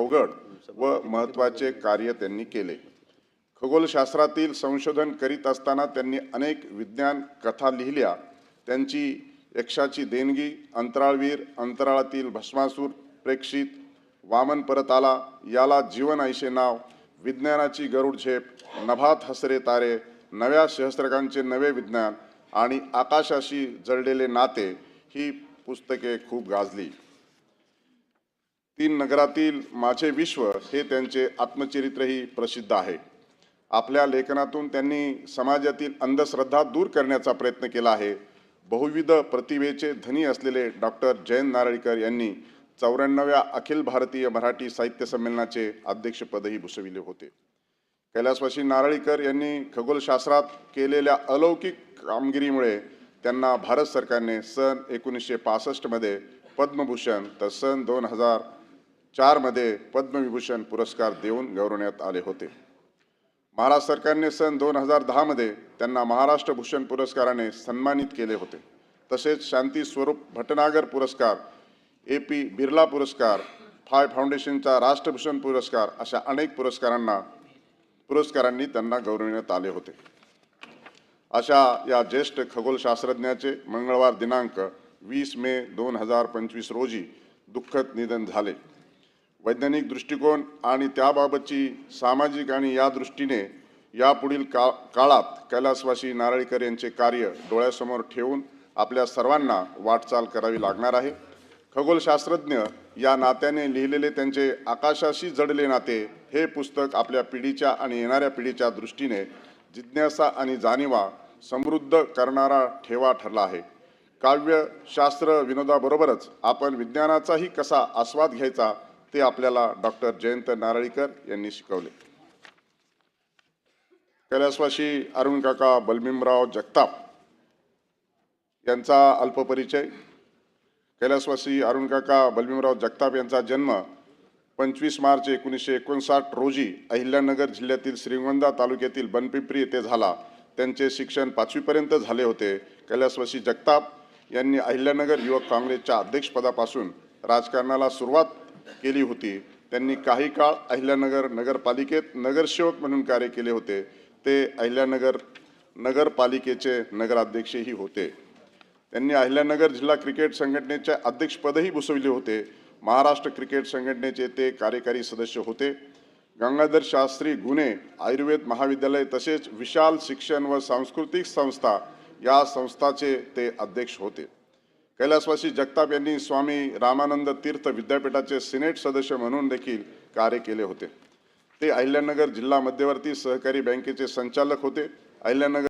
अवघड व महत्त्वाचे कार्य त्यांनी केले. खगोलशास्त्रातील संशोधन करीत असताना त्यांनी अनेक विज्ञान कथा लिहिल्या. त्यांची यक्षाची देणगी अंतराळवीर अंतराळातील भस्मासूर प्रेक्षित वामन परत आला याला जीवन ऐशे नाव विज्ञानाची गरुड झेप नभात हसरे तारे नव्या सहस्त्रकांचे नवे विज्ञान आणि आकाशाशी जळलेले नाते ही पुस्तके खूप गाजली. तीन नगरातील माझे विश्व हे त्यांचे आत्मचरित्रही प्रसिद्ध आहे. आपल्या लेखनातून त्यांनी समाजातील अंधश्रद्धा दूर करण्याचा प्रयत्न केला आहे. बहुविध प्रतिभेचे धनी असलेले डॉक्टर जयंत नारळीकर यांनी चौऱ्याण्णव्या अखिल भारतीय मराठी साहित्य संमेलनाचे अध्यक्षपदही भूषविले होते. कैलासवासी नारळीकर यांनी खगोलशास्त्रात केलेल्या अलौकिक कामगिरीमुळे त्यांना भारत सरकारने सन एकोणीसशे पासष्टमध्ये पद्मभूषण तर सन दोन हजार चारमध्ये पद्मविभूषण पुरस्कार देऊन गौरवण्यात आले होते. महाराष्ट्र सरकारने सन दोन हजार दहामध्ये त्यांना महाराष्ट्र भूषण पुरस्काराने सन्मानित केले होते. तसेच शांती स्वरूप भटनागर पुरस्कार ए पी बिर्ला पुरस्कार फाय फाउंडेशनचा राष्ट्रभूषण पुरस्कार अशा अनेक पुरस्कारांना पुरस्कारांनी त्यांना गौरवण्यात आले होते. अशा या ज्येष्ठ खगोलशास्त्रज्ञाचे मंगळवार दिनांक वीस मे दोन हजार पंचवीस रोजी दुःखद निधन झाले. वैज्ञानिक दृष्टिकोन आणि त्याबाबतची सामाजिक आणि या दृष्टीने यापुढील का काळात कैलासवासी नारळीकर यांचे कार्य डोळ्यासमोर ठेवून आपल्या सर्वांना वाटचाल करावी लागणार आहे. खगोलशास्त्रज्ञ या नात्याने लिहिलेले त्यांचे आकाशाशी जडले नाते हे पुस्तक आपल्या पिढीच्या आणि येणाऱ्या पिढीच्या दृष्टीने जिज्ञासा आणि जाणीवा समृद्ध करणारा ठेवा ठरला आहे. काव्यशास्त्र विनोदाबरोबरच आपण विज्ञानाचाही कसा आस्वाद घ्यायचा ते आपल्याला डॉक्टर जयंत नारळीकर यांनी शिकवले. कैलासवासी अरुण काका बलभीमराव जगताप यांचा अल्पपरिचय कैलासवासी अरुण काका बलभीमराव जगताप यांचा जन्म पंचवीस मार्च एकोणीसशे एकोणसाठ रोजी अहिल्यानगर जिल्ह्यातील श्रीगोंदा तालुक्यातील बनपिंपरी येथे झाला. त्यांचे शिक्षण पाचवीपर्यंत झाले होते. कैलासवासी जगताप यांनी अहिल्यानगर युवक काँग्रेसच्या अध्यक्षपदापासून राजकारणाला सुरुवात केली होती. त्यांनी काही काळ अहिल्यानगर नगरपालिकेत नगरसेवक म्हणून कार्य केले होते. ते अहिल्यानगर नगरपालिकेचे नगराध्यक्षही होते. त्यांनी अहिल्यानगर जिल्हा क्रिकेट संघटनेचे अध्यक्षपदही भूषविले होते. महाराष्ट्र क्रिकेट संघटनेचे ते कार्यकारी सदस्य होते. गंगाधर शास्त्री गुणे आयुर्वेद महाविद्यालय तसेच विशाल शिक्षण व सांस्कृतिक संस्था या संस्थाचे ते अध्यक्ष होते. कैलासवासी जगताप यांनी स्वामी रामानंद तीर्थ विद्यापीठाचे सिनेट सदस्य म्हणून देखील कार्य केले होते. ते अहिल्यानगर जिल्हा मध्यवर्ती सहकारी बँकेचे संचालक होते. अहिल्यानगर